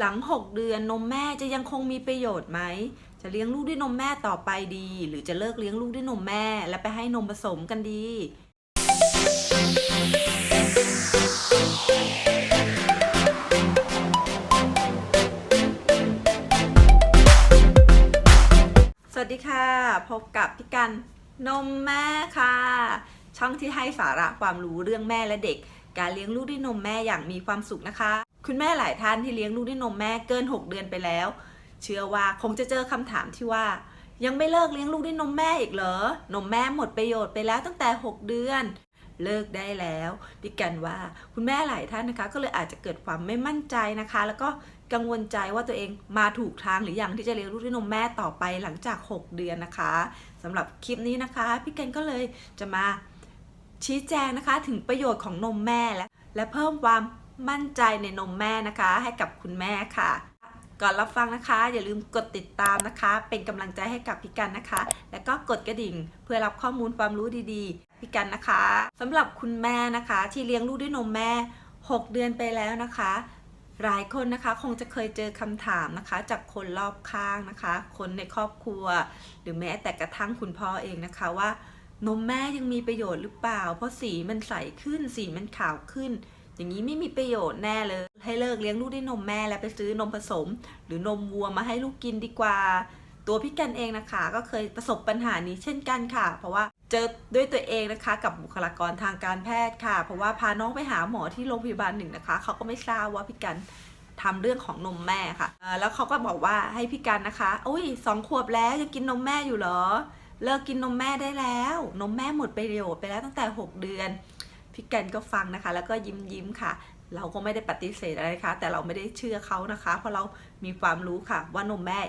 หลัง 6 เดือนนมแม่จะยังคงมีประโยชน์ไหม จะเลี้ยงลูกด้วยนมแม่ต่อไปดี หรือจะเลิกเลี้ยงลูกด้วยนมแม่ และไปให้นมผสมกันดี สวัสดีค่ะ พบกับพี่กันนมแม่ค่ะ ช่องที่ให้สาระความรู้เรื่องแม่และเด็ก การเลี้ยงลูกด้วยนมแม่อย่างมีความสุขนะคะ คุณแม่หลายท่านที่เลี้ยงลูกด้วยนมแม่เกิน 6 เดือนไปแล้ว เชื่อว่าคงจะเจอคำถามที่ว่า ยังไม่เลิกเลี้ยงลูกด้วยนมแม่อีกเหรอนมแม่หมดประโยชน์ไปแล้วตั้งแต่ 6 เดือนเลิกได้แล้วพี่กันว่าคุณแม่หลายท่านนะคะ ก็เลยอาจจะเกิดความไม่มั่นใจนะคะ แล้วก็กังวลใจว่าตัวเองมาถูกทางหรือยังที่จะเลี้ยงลูกด้วยนมแม่ต่อไปหลังจาก 6 เดือนนะคะสำหรับคลิปนี้นะคะ พี่กันก็เลยจะมาชี้แจงนะคะ ถึงประโยชน์ของนมแม่และและเพิ่มความ มั่นใจในนมแม่นะคะ ให้กับคุณแม่ค่ะ ก่อนรับฟังนะคะ อย่าลืมกดติดตามนะคะ เป็นกำลังใจให้กับพี่กันนะคะ แล้วก็กดกระดิ่งเพื่อรับข้อมูลความรู้ดีๆพี่กันนะคะสำหรับคุณแม่นะคะ ที่เลี้ยงลูกด้วยนมแม่ 6 เดือนไปแล้วนะคะ หลายคนนะคะคงจะเคยเจอคำถามนะคะ จากคนรอบข้างนะคะ คนในครอบครัว หรือแม้แต่กระทั่งคุณพ่อเองนะคะว่านมแม่ยังมีประโยชน์หรือเปล่า เพราะสีมันใสขึ้น สีมันขาวขึ้น อย่างนี้ไม่มีประโยชน์แน่เลย ให้เลิกเลี้ยงลูกด้วยนมแม่แล้วไปซื้อนมผสม หรือนมวัวมาให้ลูกกินดีกว่า ตัวพี่กันเองนะคะ ก็เคยประสบปัญหานี้เช่นกันค่ะ เพราะว่าเจอด้วยตัวเองนะคะ กับบุคลากรทางการแพทย์ค่ะ เพราะว่าพาน้องไปหาหมอที่โรงพยาบาลหนึ่งนะคะเขาก็ไม่ทราบว่าพี่กันทำเรื่องของนมแม่ค่ะ แล้วเขาก็บอกว่าให้พี่กันนะคะ อุ้ยสองขวบแล้วยังกินนมแม่อยู่เหรอ เลิกกินนมแม่ได้แล้ว นมแม่หมดประโยชน์ไปแล้วตั้งแต่ 6 เดือน พี่กันก็ฟังนะคะ แล้วก็ยิ้มยิ้มค่ะ เราก็ไม่ได้ปฏิเสธอะไรนะคะแต่เราไม่ได้เชื่อเขานะคะ เพราะเรามีความรู้ค่ะ ว่านมแม่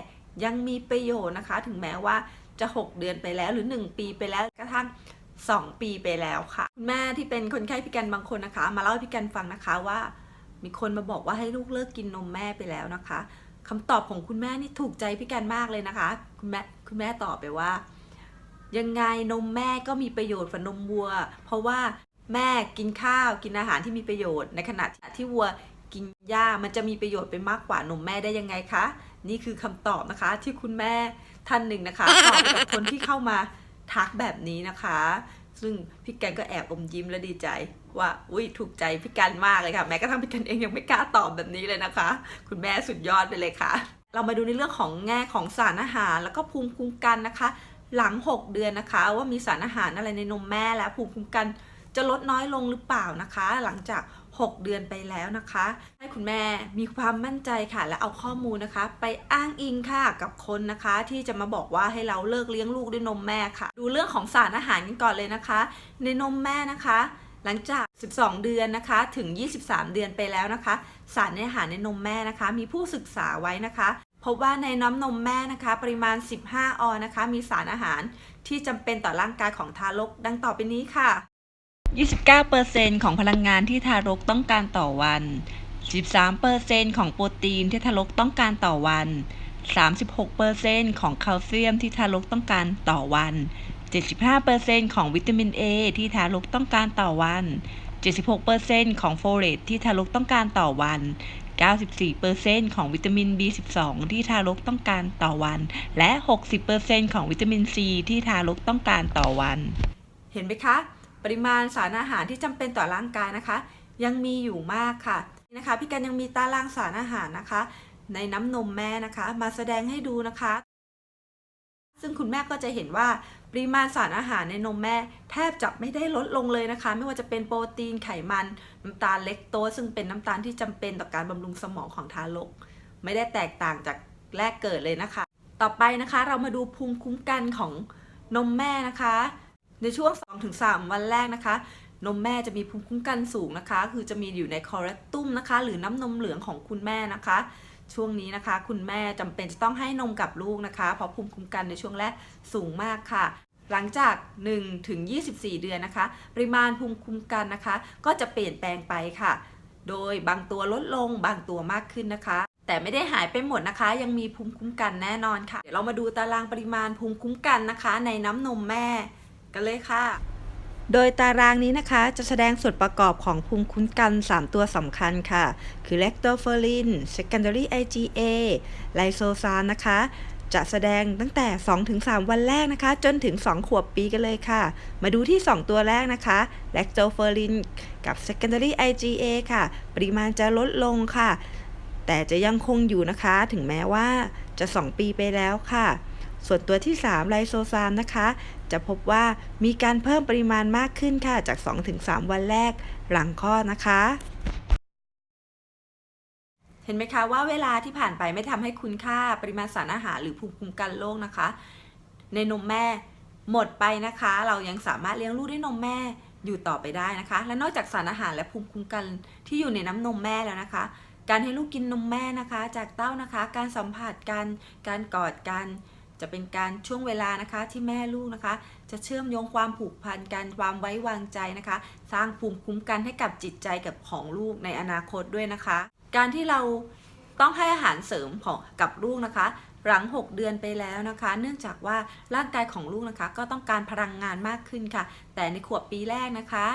ยังมีประโยชน์นะคะ ถึงแม้ว่าจะ 6 เดือนไปแล้วหรือ 1 ปีไปแล้วกระทั่ง 2 ปีไปแล้วค่ะคุณแม่ที่เป็นคนไข้พี่กันบางคนนะคะ มาเล่าให้พี่กันฟังนะคะว่า มีคนมาบอกว่าให้ลูกเลิกกินนมแม่ไปแล้วนะคะคำตอบของคุณแม่นี่ถูกใจพี่กันมากเลยนะคะ คุณแม่คุณแม่ตอบไปว่า ยังไงนมแม่ก็มีประโยชน์กว่านมวัว เพราะว่า แม่กินข้าวกินอาหารที่มีประโยชน์ ในขณะที่วัวกินหญ้ามันจะมีประโยชน์ไปมากกว่านมแม่ได้ยังไงคะ นี่คือคำตอบนะคะที่คุณแม่ท่านหนึ่งนะคะตอบกับคนที่เข้ามาทักแบบนี้นะคะ ซึ่งพี่แกนก็แอบอมยิ้มและดีใจ ว่าอุ้ยถูกใจพี่กันมากเลยค่ะ แม้กระทั่งพี่กันเองยังไม่กล้าตอบแบบนี้เลยนะคะ คุณแม่สุดยอดไปเลยค่ะ เรามาดูในเรื่องของแง่ของสารอาหาร แล้วก็ภูมิคุ้มกันนะคะ หลัง 6 เดือนนะคะ ว่ามีสารอาหารอะไรในนมแม่และภูมิคุ้มกัน จะลดน้อยลงหรือเปล่านะคะ หลังจาก 6 เดือนไปแล้วนะคะ ให้คุณแม่มีความมั่นใจค่ะ และเอาข้อมูลนะคะ ไปอ้างอิงค่ะกับคนนะคะ ที่จะมาบอกว่าให้เราเลิกเลี้ยงลูกด้วยนมแม่ค่ะ ดูเรื่องของสารอาหารกันก่อนเลยนะคะ ในนมแม่นะคะหลังจาก 12 เดือนนะคะ ถึง 23 เดือนไปแล้วนะคะ สารอาหารในนมแม่นะคะ มีผู้ศึกษาไว้นะคะ พบว่าในน้ำนมแม่นะคะ ปริมาณ 15 ออนนะคะ มีสารอาหารที่จำเป็นต่อร่างกายของทารก ดังต่อไปนี้ค่ะ 29%ของพลังงานที่ทารกต้องการต่อวัน 13%ของโปรตีนที่ทารกต้องการต่อวัน 36%ของแคลเซียมที่ทารกต้องการต่อวัน 75%ของวิตามิน A ที่ทารกต้องการต่อวัน 76%ของโฟเลตที่ทารกต้องการต่อวัน 94%ของวิตามิน B12 ที่ทารกต้องการต่อวัน และ 60%ของวิตามิน C ที่ทารกต้องการต่อวัน เห็นไหมคะ ปริมาณสารอาหารที่จำเป็นต่อร่างกายนะคะ ยังมีอยู่มากค่ะนะคะพี่กันยังมีตารางสารอาหารนะคะ ในน้ำนมแม่นะคะ มาแสดงให้ดูนะคะ ซึ่งคุณแม่ก็จะเห็นว่าปริมาณสารอาหารในนมแม่ แทบจะไม่ได้ลดลงเลยนะคะ ไม่ว่าจะเป็นโปรตีนไขมันน้ำตาลเล็กโต ซึ่งเป็นน้ำตาลที่จำเป็นต่อการบำรุงสมองของทารก ไม่ได้แตกต่างจากแรกเกิดเลยนะคะ ต่อไปนะคะเรามาดูภูมิคุ้มกันของนมแม่นะคะ ในช่วง 2-3 วันแรกนะคะ นมแม่จะมีภูมิคุ้มกันสูงนะคะ คือจะมีอยู่ในคอเรตตุมนะคะ หรือน้ำนมเหลืองของคุณแม่นะคะ ช่วงนี้นะคะ คุณแม่จำเป็นจะต้องให้นมกับลูกนะคะ เพราะภูมิคุ้มกันในช่วงแรกสูงมากค่ะ หลังจาก1ถึง24 เดือนนะคะ ปริมาณภูมิคุ้มกันนะคะ ก็จะเปลี่ยนแปลงไปค่ะ โดยบางตัวลดลงบางตัวมากขึ้นนะคะแต่ไม่ได้หายไปหมดนะคะ ยังมีภูมิคุ้มกันแน่นอนค่ะ เดี๋ยวเรามาดูตารางปริมาณภูมิคุ้มกันนะคะ ในน้ำนมแม่ กันเลยค่ะ โดยตารางนี้นะคะจะแสดงส่วนประกอบของภูมิคุ้มกัน 3 ตัวสำคัญค่ะ คือ lactoferrin secondary IgA ไลโซซานนะคะ จะแสดงตั้งแต่ 2-3 วันแรกนะคะ จนถึง 2 ขวบปีกันเลยค่ะ มาดูที่ 2 ตัวแรกนะคะ lactoferrin กับ secondary IgA ค่ะ ปริมาณจะลดลงค่ะ แต่จะยังคงอยู่นะคะ ถึงแม้ว่าจะ 2 ปีไปแล้วค่ะส่วนตัวที่ 3 ไลโซซานนะคะ จะพบว่ามีการเพิ่มปริมาณมากขึ้นค่ะจาก 2-3 วันแรกหลังคลอดนะคะ เห็นไหมคะว่าเวลาที่ผ่านไปไม่ทำให้คุณค่าปริมาณสารอาหารหรือภูมิคุ้มกันโรคนะคะ ในนมแม่หมดไปนะคะ เรายังสามารถเลี้ยงลูกด้วยนมแม่อยู่ต่อไปได้นะคะ และนอกจากสารอาหารและภูมิคุ้มกันที่อยู่ในน้ำนมแม่แล้วนะคะ การให้ลูกกินนมแม่นะคะ จากเต้านะคะ การสัมผัสกัน การกอดกัน จะเป็นการช่วงเวลานะคะที่แม่ลูกนะคะ จะเชื่อมโยงความผูกพันกันความไว้วางใจนะคะ สร้างภูมิคุ้มกันให้กับจิตใจกับของลูกในอนาคตด้วยนะคะ การที่เราต้องให้อาหารเสริมของกับลูกนะคะ หลัง 6 เดือนไปแล้วนะคะ เนื่องจากว่าร่างกายของลูกนะคะ ก็ต้องการพลังงานมากขึ้นค่ะ แต่ในขวบปีแรกนะคะ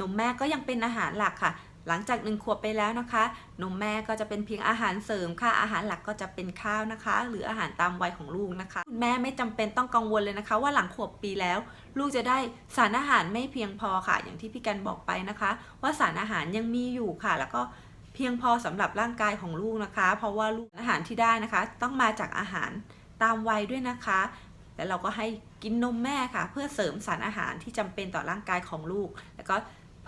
นมแม่ก็ยังเป็นอาหารหลักค่ะ หลังจากหนึ่งขวบไปแล้วนะคะ นมแม่ก็จะเป็นเพียงอาหารเสริมค่ะ อาหารหลักก็จะเป็นข้าวนะคะ หรืออาหารตามวัยของลูกนะคะคุณแม่ไม่จำเป็นต้องกังวลเลยนะคะ ว่าหลังขวบปีแล้ว ลูกจะได้สารอาหารไม่เพียงพอค่ะ อย่างที่พี่กันบอกไปนะคะ ว่าสารอาหารยังมีอยู่ค่ะ แล้วก็เพียงพอสำหรับร่างกายของลูกนะคะ เพราะว่าลูกอาหารที่ได้นะคะ ต้องมาจากอาหารตามวัยด้วยนะคะแล้วเราก็ให้กินนมแม่ค่ะ เพื่อเสริมสารอาหารที่จำเป็นต่อร่างกายของลูก แล้วก็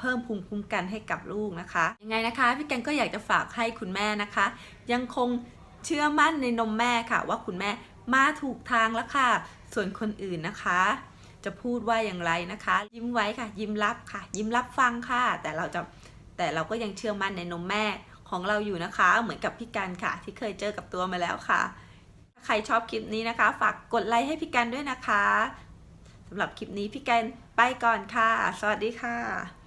เพิ่มภูมิคุ้มกันให้กับลูกนะคะ ยังไงนะคะพี่แกนก็อยากจะฝากให้คุณแม่นะคะ ยังคงเชื่อมั่นในนมแม่ค่ะ ว่าคุณแม่มาถูกทางแล้วค่ะ ส่วนคนอื่นนะคะ จะพูดว่าอย่างไรนะคะ ยิ้มไว้ค่ะ ยิ้มรับค่ะ ยิ้มรับฟังค่ะ แต่เราจะแต่เราก็ยังเชื่อมั่นในนมแม่ของเราอยู่นะคะ เหมือนกับพี่กันค่ะ ที่เคยเจอกับตัวมาแล้วค่ะ ถ้าใครชอบคลิปนี้นะคะ ฝากกดไลค์ให้พี่กันด้วยนะคะสำหรับคลิปนี้พี่กันไปก่อนค่ะ สวัสดีค่ะ